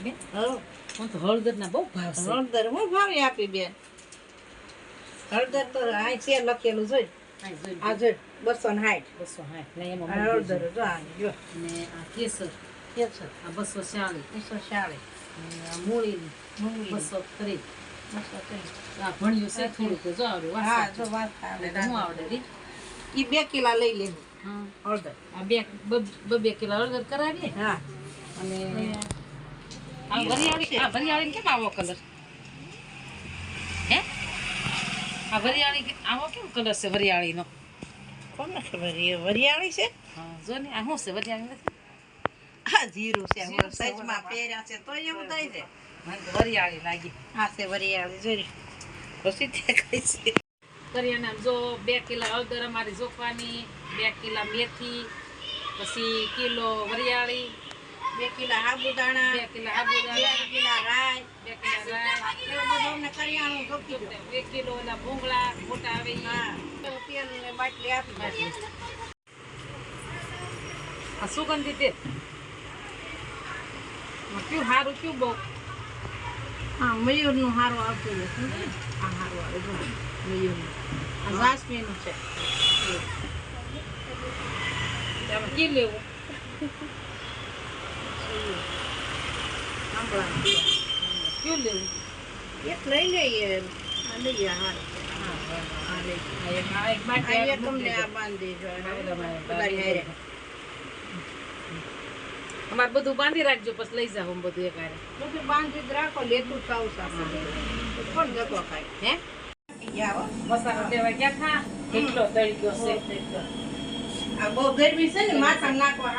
બેન? હવ હું તો હળદરના બહુ ભાવ છે. હળદર હું ભાવે આપી બેન? હળદર તો અહીં છે લખેલું જોઈ. આ જોઈ. બસો ને સાઠ બસો સાઠ ને એમાં હળદર જો આ જો. ને આ કેસર. કે છે આ બસો ચાલીસ. બસો ચાળીસ આ મૂળીની. મૂંગી બસો ત્રીસ. બસો ત્રીસ. આ ભણ્યું છે થોડુંક. જો આવડે હા જો વાત હું આવડે રી. ઈ બે કિલા લઈ લેવું હા. હળદર. આ બે બ- કિલો હળદર કરાવીએ? હા. અને આ વરિયાળી આ વરિયાળી કેમ આવો કલર હે? આ વરિયાળી આવો કેમ કલર છે વરિયાળીનો? કોને ખબર એ વરિયાળી છે? હા જો ને આ શું છે વરિયાળી નથી? હા જીરું છે સાઈઝમાં પહેર્યા છે તો એવું થાય છે. વરિયાળી લાગી. હા છે વરિયાળી જોઈ પછી છે. કરિયાને જો બે કિલા અદર અમારી જોખવાની બે કિલા મેથી પછી કિલો વરિયાળી. બે કિલા સાબુદાણા બે કિલા બે આબુદાણા કિલા રાઈ બે કિલા રાઈ. એવું બધું અમને કરિયાણું દો. બે કિલો ઓલા ભૂંગળા મોટા આવે. હા. તેલ ને બાટલી આપી. આ સુગંધી તે કયું સારું કયું બહુ? હા મયુરનું હારું આવતું છે. આ હારું આવે જો. મયુરનું. આ જાસ્મીનનું છે. કી લેવું. અમારે બધું બાંધી રાખજો પછી લઈ જાવ બધું એક બધું બાંધી રાખો લેતું ખાવું કોણ જતો ખાય હે મસાલો લેવા ગયા થા કેટલો તળી ગયો બહુ ગરમી છે ને માથા નાખવા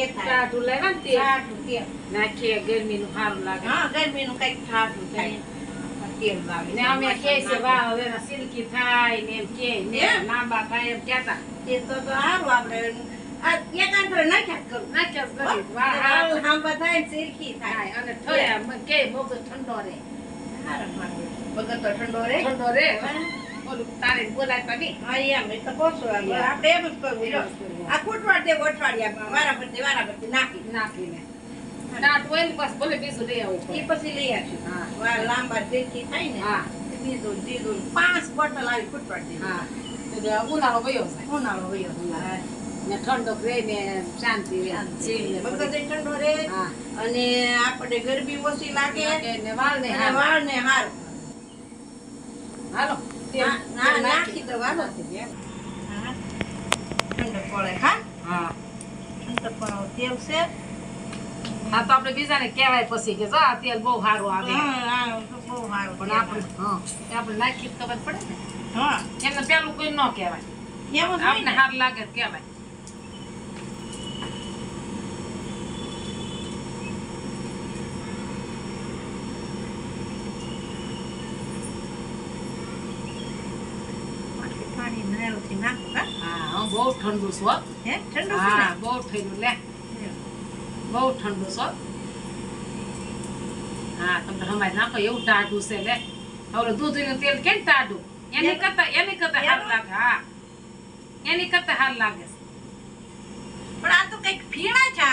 એ ટાઢું લાવ્યા ને તેલ તેલ. નાખીએ ગરમીનું સારું લાગે. હા ગરમીનું કંઈક ઠાઠું થાય તેલ લાવે ને અમે કહે છે વાહ હવે સિલ્કી થાય ને એમ કે ને? લાંબા થાય એમ કહેતા. તે તો તો હારું આપણે આ નાખ્યા કરું. નાખ્યા વાહ, થાય ને સિરકી થાય. અને થયા કે મગજ ઠંડો રે. હારું. વગર તો ઠંડો રે. ઠંડો રે. ઓલું તારે બોલાતા નહીં. હા એમ એ તો કહું આપણે આપણે એમ જ કરવું આ કૂટવાડ દે અઠવાડિયા વારા પરથી વારા પરથી નાખી. નાખીને. ટાટ હોય ને બસ ભલે બીજું લઈ આવવું એ પછી લઈ આવીશું. હા. લાંબા સિરકી થાય ને હા. બીજું ત્રીજું પાંચ બોટલ આવી કૂટવાડ દે હા. ઉનાળો વયો ઉનાળો વયો ને ઠંડો રહે ને શાંતિ રહે ઠંડો રહે અને આપણે ગરમી ઓછી લાગે. ને વાળ ને વાળ ને હારું. હાલો. નાખી દો, હાલો. નાખી ઠંડક પડે હા? હા. ઠંડક પડે તેલ છે. હા તો આપણે બીજાને કહેવાય પછી કે જો આ તેલ બહુ સારું આવે. બહુ સારું પણ આપણે હા આપણે નાખી ખબર પડે ને. હા. એમને પેલું કોઈ ન કહેવાય. આપણે. સારું લાગે કેવાય કહેવાય આટલી પાણી નળથી નાખો, હા? હા હા, બહુ ઠંડુ છો હે? ઠંડુ હા બહુ થયેલું લે. બહુ ઠંડુ છો. હા તમને હમાય નાખો એવું ટાઢું છે લે. હવે દૂધીનું તેલ કેમ ટાઢું? એની કરતા એની કરતા હાર લાગે હા. એની કરતા હાર લાગે. પણ આ તો કંઈક ફીણા છે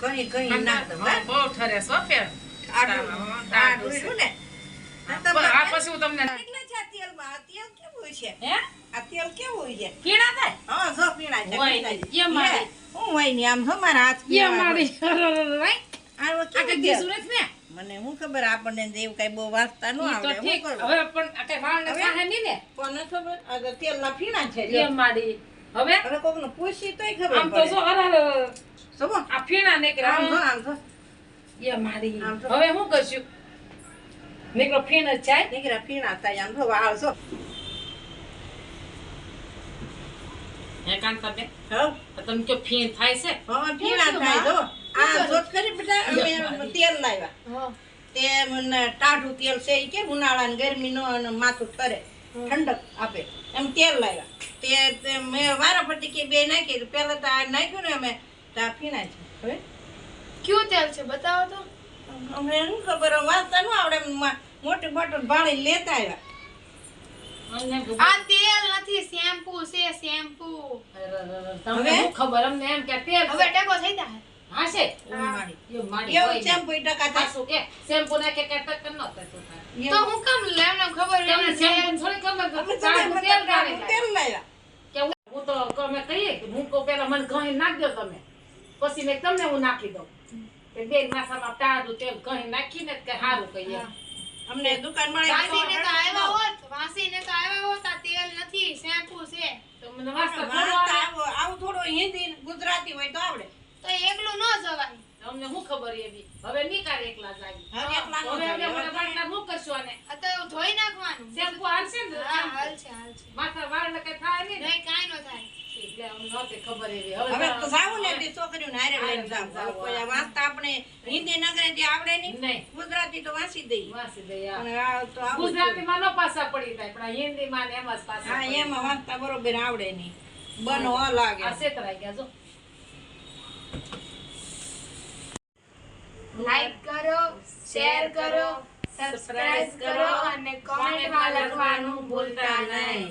કઈ કઈ ના બહુ ઠરે સો ફેર. ટાઢું ને? આ આ પછી હું તમને કેટલા છે આ તેલમાં? તેલ કેવું છે? હે? આ તેલ કેવું હોય છે? પીણા થાય? હા, જો પીણા છે, હોય પીણા નહીં. છે. એ મારી. હું હોય નહીં, આમ જો મારા હાથ એ મારી. આ કેવું કઈ તેલ? દીસું નથી ને મને હું ખબર આપણને એવું કઈ બહુ વાંચતા ન આવડે. હું કરું? હવે પણ આ કઈ વાળને હવે? સાહે નહીં ને? કોને ખબર? આ તો તેલના ફીણા છે એ મારી. હવે? હવે કોકને પૂછી તોય ખબર આમ તો જો અરે અરે, આ ફીણા આમ જો આમ. જો. એ મારી. હવે શું કરશું? નીકળો ફીણ જ જાય. નીકળ્યા ફીણા થાય આમ જો વાળ જો. હે કાંતાબેન? હો, આ તમે કયો ફીણ થાય છે? હા, ફીણા થાય જો આ જોત કરી બેટા અમે તેલ લાવ્યા. તે ટાઢું તેલ છે ઈ કે ઉનાળાની ગરમીનો અને માથું ઠરે ઠંડક આપે એમ તેલ લાવ્યા. તે મેં વારાફરતી કે બે નાખી પહેલાં તો આ નાખ્યું ને અમે તો આ ફીણા છે હવે? કયું તેલ છે બતાવો તો. અમને શું ખબર વાંચતા ન આવડે મોટી બોટલ ભાળી લેતા આવ્યા. આ તેલ નથી તમને શું ખબર અમને એમ કે તેલ હવે ટેકો થઈ જાય. હા છે? એવું માડી એવું શેમ્પુ ટકા થાય. કે શેમ્પુ ના કે ટક ન થાય. તો હું કામ લેમને ખબર તમને શેમ્પુ થોડી ખબર કે તમે તેલ બધા તેલ લાવ્યા. કે હું- તો અમે કહીએ કે હું કહું પેલા મને ઘણી નાખ દો તમે. પછી મેં તમને હું નાખી દઉં. કે બે માથામાં ટાઢું તેલ ઘણી નાખીને કે સારું કહીએ. અમને દુકાન મળે વાસીને તો આવ્યા હોત. વાસીને તો આવ્યા હોત આ તેલ નથી શેમ્પુ છે. તો મને વાસ આવો- આવું થોડું હિન્દી ગુજરાતી હોય તો આવડે. તો એકલું ન જવાય. અમને શું ખબર એવી? હવે નીકાળ એકલા જાય હવે એકલા નો હવે અમે મને બાટલા શું કરશો આને. આ તો ધોઈ નાખવાનું. શેમ્પુ હાલશે ને હા શેમ્પુ. હાલ છે હાલ છે માથા વાળને કઈ થાય નહીં ને? નહીં કાંઈ ન થાય. એટલે અમને નહોતી ખબર એવી. હવે તો જાવું ને તે છોકરીઓને હારે લઈને જાવું. હવે જાવું. કોઈ આ વાંચતા આપણે હિન્દી ન આવડે નહીં નહીં. ગુજરાતી તો વાંચી દઈએ. વાસી દયા પણ આ તો આવું જ ગુજરાતીમાં નો પાસા પડી જાય પણ આ હિન્દીમાં ને જ પાસા હા એમાં વાંચતા બરોબર આવડે નહીં બનો લાગે. આ છેતરાઈ ગયા જો. લાઈક કરો શેર કરો સબસ્ક્રાઇબ કરો અને કોમેન્ટમાં લખવાનું ભૂલતા નહીં.